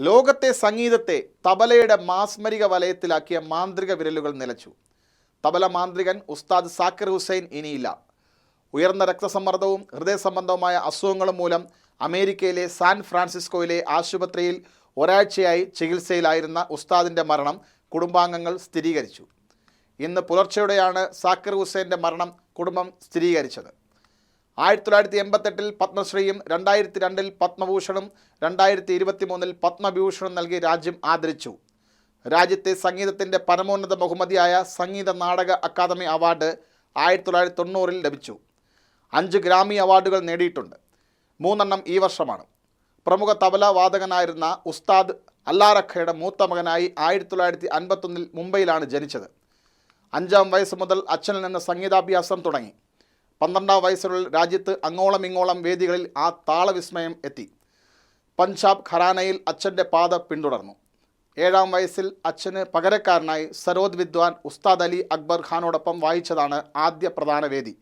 ലോകത്തെ സംഗീതത്തെ തബലയുടെ മാസ്മരിക വലയത്തിലാക്കിയ മാന്ത്രിക വിരലുകൾ നിലച്ചു. തബല മാന്ത്രികൻ ഉസ്താദ് സാക്കിർ ഹുസൈൻ ഇനിയില്ല. ഉയർന്ന രക്തസമ്മർദ്ദവും ഹൃദയ സംബന്ധവുമായ അസുഖങ്ങളും മൂലം അമേരിക്കയിലെ സാൻ ഫ്രാൻസിസ്കോയിലെ ആശുപത്രിയിൽ ഒരാഴ്ചയായി ചികിത്സയിലായിരുന്ന ഉസ്താദിന്റെ മരണം കുടുംബാംഗങ്ങൾ സ്ഥിരീകരിച്ചു. ഇന്ന് പുലർച്ചെയോടെയാണ് സാക്കിർ ഹുസൈന്റെ മരണം കുടുംബം സ്ഥിരീകരിച്ചത്. ആയിരത്തി തൊള്ളായിരത്തി എൺപത്തെട്ടിൽ പത്മശ്രീയും രണ്ടായിരത്തി രണ്ടിൽ പത്മഭൂഷണും രണ്ടായിരത്തി ഇരുപത്തി മൂന്നിൽ പത്മഭൂഷണും നൽകി രാജ്യം ആദരിച്ചു. രാജ്യത്തെ സംഗീതത്തിന്റെ പരമോന്നത ബഹുമതിയായ സംഗീത നാടക അക്കാദമി അവാർഡ് ആയിരത്തി തൊള്ളായിരത്തി തൊണ്ണൂറിൽ ലഭിച്ചു. അഞ്ച് ഗ്രാമി അവാർഡുകൾ നേടിയിട്ടുണ്ട്. മൂന്നെണ്ണം ഈ വർഷമാണ്. പ്രമുഖ തബല വാദകനായിരുന്ന ഉസ്താദ് അല്ലാറഖയുടെ മൂത്ത മകനായി ആയിരത്തി തൊള്ളായിരത്തി അൻപത്തൊന്നിൽ മുംബൈയിലാണ് ജനിച്ചത്. അഞ്ചാം വയസ്സ് മുതൽ അച്ഛനിൽ നിന്ന് സംഗീതാഭ്യാസം തുടങ്ങി. പന്ത്രണ്ടാം വയസ്സിനുള്ളിൽ രാജ്യത്ത് അങ്ങോളം ഇങ്ങോളം വേദികളിൽ ആ താളവിസ്മയം എത്തി. പഞ്ചാബ് ഖരാനയിൽ അച്ഛന്റെ പാത പിന്തുടർന്നു. ഏഴാം വയസ്സിൽ അച്ഛന് പകരക്കാരനായി സരോദ് വിദ്വാൻ ഉസ്താദ് അലി അക്ബർ ഖാനോടൊപ്പം വായിച്ചതാണ് ആദ്യ പ്രധാന വേദി.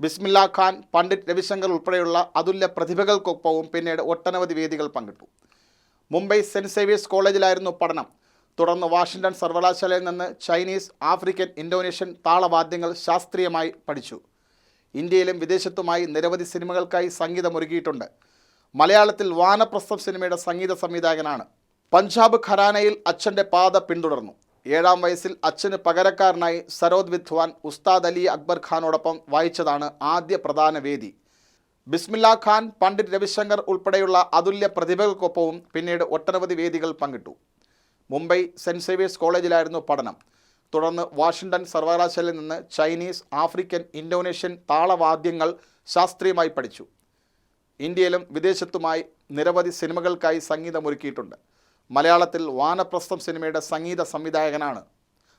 ബിസ്മില്ല ഖാൻ പണ്ഡിറ്റ് രവിശങ്കർ ഉൾപ്പെടെയുള്ള അതുല്യ പ്രതിഭകൾക്കൊപ്പവും പിന്നീട് ഒട്ടനവധി വേദികൾ പങ്കിട്ടു. മുംബൈ സെന്റ് സേവിയേഴ്സ് കോളേജിലായിരുന്നു പഠനം. തുടർന്ന് വാഷിംഗ്ടൺ സർവകലാശാലയിൽ നിന്ന് ചൈനീസ് ആഫ്രിക്കൻ ഇന്തോനേഷ്യൻ താളവാദ്യങ്ങൾ ശാസ്ത്രീയമായി പഠിച്ചു. ഇന്ത്യയിലും വിദേശത്തുമായി നിരവധി സിനിമകൾക്കായി സംഗീതമൊരുക്കിയിട്ടുണ്ട്. മലയാളത്തിൽ വാനപ്രസ്ഥം സിനിമയുടെ സംഗീത സംവിധായകനാണ്. പഞ്ചാബ് ഖരാനയിൽ അച്ഛന്റെ പാത പിന്തുടർന്നു. ഏഴാം വയസ്സിൽ അച്ഛന് പകരക്കാരനായി സരോദ് വിദ്വാൻ ഉസ്താദ് അലി അക്ബർ ഖാനോടൊപ്പം വായിച്ചതാണ് ആദ്യ പ്രധാന വേദി. ബിസ്മില്ല ഖാൻ പണ്ഡിറ്റ് രവിശങ്കർ ഉൾപ്പെടെയുള്ള അതുല്യ പ്രതിഭകൾക്കൊപ്പവും പിന്നീട് ഒട്ടനവധി വേദികൾ പങ്കിട്ടു. മുംബൈ സെന്റ് സേവിയേഴ്സ് കോളേജിലായിരുന്നു പഠനം. തുടർന്ന് വാഷിംഗ്ടൺ സർവകലാശാലയിൽ നിന്ന് ചൈനീസ് ആഫ്രിക്കൻ ഇന്തോനേഷ്യൻ താളവാദ്യങ്ങൾ ശാസ്ത്രീയമായി പഠിച്ചു. ഇന്ത്യയിലും വിദേശത്തുമായി നിരവധി സിനിമകൾക്കായി സംഗീതമൊരുക്കിയിട്ടുണ്ട് മലയാളത്തിൽ വാനപ്രസ്ഥം സിനിമയുടെ സംഗീത സംവിധായകനാണ്.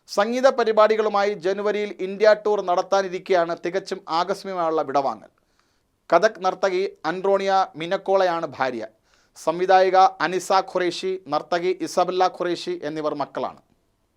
സംഗീത പരിപാടികളുമായി ജനുവരിയിൽ ഇന്ത്യ ടൂർ നടത്താനിരിക്കെയാണ് തികച്ചും ആകസ്മികമായുള്ള വിടവാങ്ങൽ. കഥക് നർത്തകി അൻറോണിയ മിനക്കോളയാണ് ഭാര്യ. സംവിധായിക അനിസ ഖുറേഷി നർത്തകി ഇസബല്ല ഖുറേഷി എന്നിവർ മക്കളാണ്.